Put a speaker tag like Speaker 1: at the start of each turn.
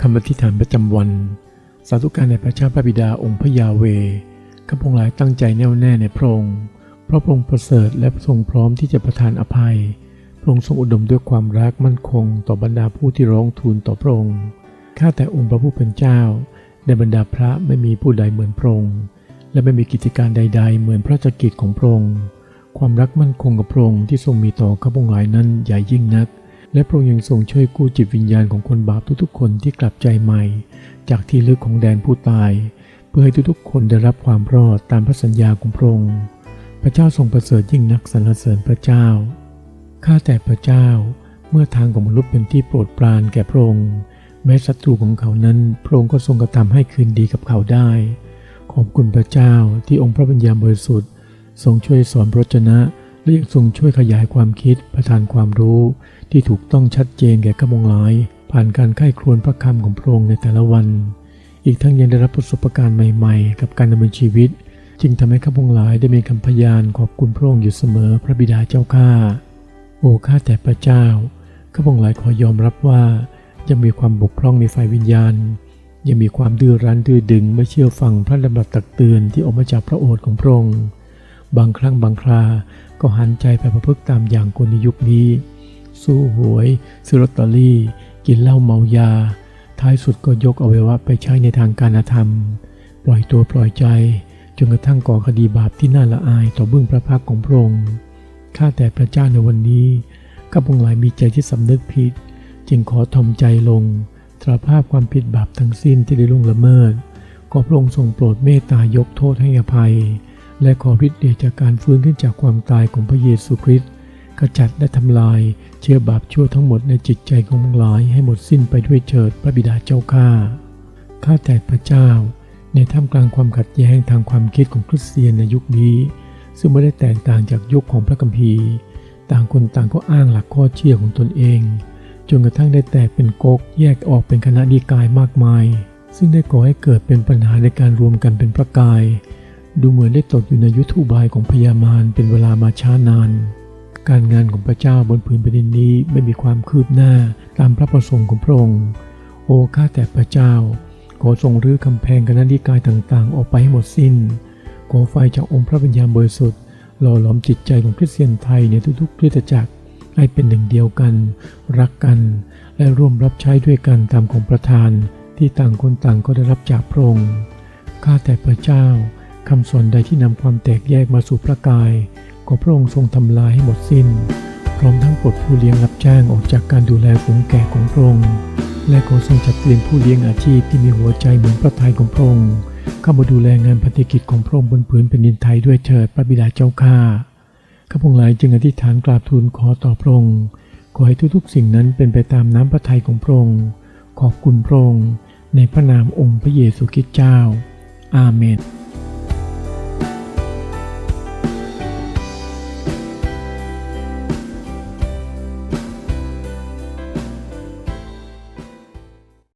Speaker 1: คำอธิษฐานประจำวัน สาธุการในพระเจ้าพระบิดาองค์พระยาเวข้าพงหลายตั้งใจแน่วแน่ในพระองค์เพราะพระองค์ประเสริฐและทรงพร้อมที่จะประทานอภัย พระองค์ทรงอุดมด้วยความรักมั่นคง ต่อบรรดาผู้ที่ร้องทูลต่อพระองค์ข้าแต่องค์พระผู้เป็นเจ้า ในบรรดาพระไม่มีผู้ใดเหมือนพระองค์และไม่มีกิจการใด ๆ เหมือนพระจักกิจของพระองค์ความรักมั่นคงกับพระองค์ที่ทรงมีต่อข้าพงหลายนั้นใหญ่ยิ่งนัก และพระองค์ยังทรงช่วยกู้จิตวิญญาณของคนบาปทุกๆ คนที่กลับใจใหม่ จากที่ลึกของแดนผู้ตาย เพื่อให้ทุกๆ คนได้รับความรอดตามพระสัญญาของพระองค์ พระเจ้าทรงประเสริฐยิ่งนักสรรเสริญพระเจ้า ข้าแต่พระเจ้า เมื่อทางของมนุษย์เป็นที่โปรดปรานแก่พระองค์ แม้ศัตรูของเขานั้นพระองค์ก็ทรงกระทำให้คืนดีกับเขาได้ ขอบคุณพระเจ้าที่องค์พระบัญญาบริสุทธิ์ ทรงช่วยสอนพระวจนะ และยังทรงช่วยขยายความคิดประทานความรู้ ที่ถูกต้องชัดเจนแก่ข้ามงหลาย ผ่านการไข้ครวญพระคำของพระองค์ในแต่ละวัน อีกทั้งยังได้รับประสบการณ์ใหม่ๆ กับการดำเนินชีวิต จึงทำให้ข้าพงหลายได้มีคำพยานขอบคุณพระองค์อยู่เสมอพระบิดาเจ้าข้าโอ้ข้าแต่พระเจ้าข้าพงหลายขอยอมรับว่ายังมีความบกพร่องในฝ่ายวิญญาณ ยังมีความดื้อรั้นดื้อดึงไม่เชื่อฟังพระดำรัสตักเตือนที่ออกมาจากพระโอษฐ์ของพระองค์ บางครั้งบางครา ก็หันใจไปประพฤติตามอย่างคนในยุคนี้ สู้หวยซื้อลอตเตอรี่ กินเหล้าเมายา ท้ายสุดก็ยกอวัยวะไปใช้ในทางการธรรม ปล่อยตัวปล่อยใจ จนกระทั่งก่อคดีบาปที่น่าละอายต่อเบื้องพระพักของพระองค์ ข้าแต่พระเจ้าในวันนี้ข้าพงหลายมีใจที่สำนึกผิด จึงขอทอมใจลงสารภาพความผิดบาปทั้งสิ้นที่ได้ล่วงละเมิดขอพระองค์ทรงโปรดเมตตายกโทษให้อภัย และขอฤทธิ์เดชจากการฟื้นขึ้นจากความตายของพระเยซูคริสต์ขจัดและทำลายเชื้อบาปชั่วทั้งหมดในจิตใจของพวกหลายให้หมดสิ้นไปด้วยเถิดพระบิดาเจ้าข้าข้าแต่พระเจ้า ในท่ามกลางความขัดแย้งทางความคิดของคริสเตียนในยุคนี้ ซึ่งไม่ได้แตกต่างจากยุคของพระคัมภีร์ ต่างคนต่างก็อ้างหลักข้อเชื่อของตนเองจนกระทั่งได้แตกเป็นก๊กแยกออกเป็นคณะนิกายมากมาย ซึ่งได้ก่อให้เกิดเป็นปัญหาในการรวมกันเป็นพระกาย ดูเหมือนได้ตกอยู่ในยุทธุบายของพญามารเป็นเวลามาช้านาน การงานของพระเจ้าบนพื้นแผ่นดินนี้ไม่มีความคืบหน้าตามพระประสงค์ของพระองค์ โอ้ข้าแต่พระเจ้า ขอทรงรื้อกำแพงคณะนิกายต่างๆ ออกไปให้หมดสิ้น ขอไฟจากองค์พระวิญญาณบริสุทธิ์หล่อหลอมจิตใจของคริสเตียนไทยในทุกๆคริสตจักรให้เป็นหนึ่งเดียวกัน รักกัน และร่วมรับใช้ด้วยกันตามของประทานที่ต่างคนต่างก็ได้รับจากพระองค์ข้าแต่พระเจ้า คำสอนใดที่นำความแตกแยกมาสู่พระกายขอพระองค์ทรงทำลายให้หมดสิ้น พร้อมทั้งปลดผู้เลี้ยงรับจ้างออกจากการดูแลฝูงแกะของพระองค์และขอทรงจัดเปลี่ยนผู้เลี้ยงอาชีพที่มีหัวใจเหมือนพระทัยของพระองค์เข้ามาดูแลงานพันธกิจของพระองค์บนผืนแผ่นดินไทยด้วยเถิดพระบิดาเจ้าข้าข้าพงหลายจึงอธิษฐานกราบทูลขอต่อพระองค์ขอให้ทุกๆ สิ่งนั้นเป็นไปตามน้ำพระทัยของพระองค์ขอบคุณพระองค์ในพระนามองค์พระเยซูคริสต์เจ้า อาเมน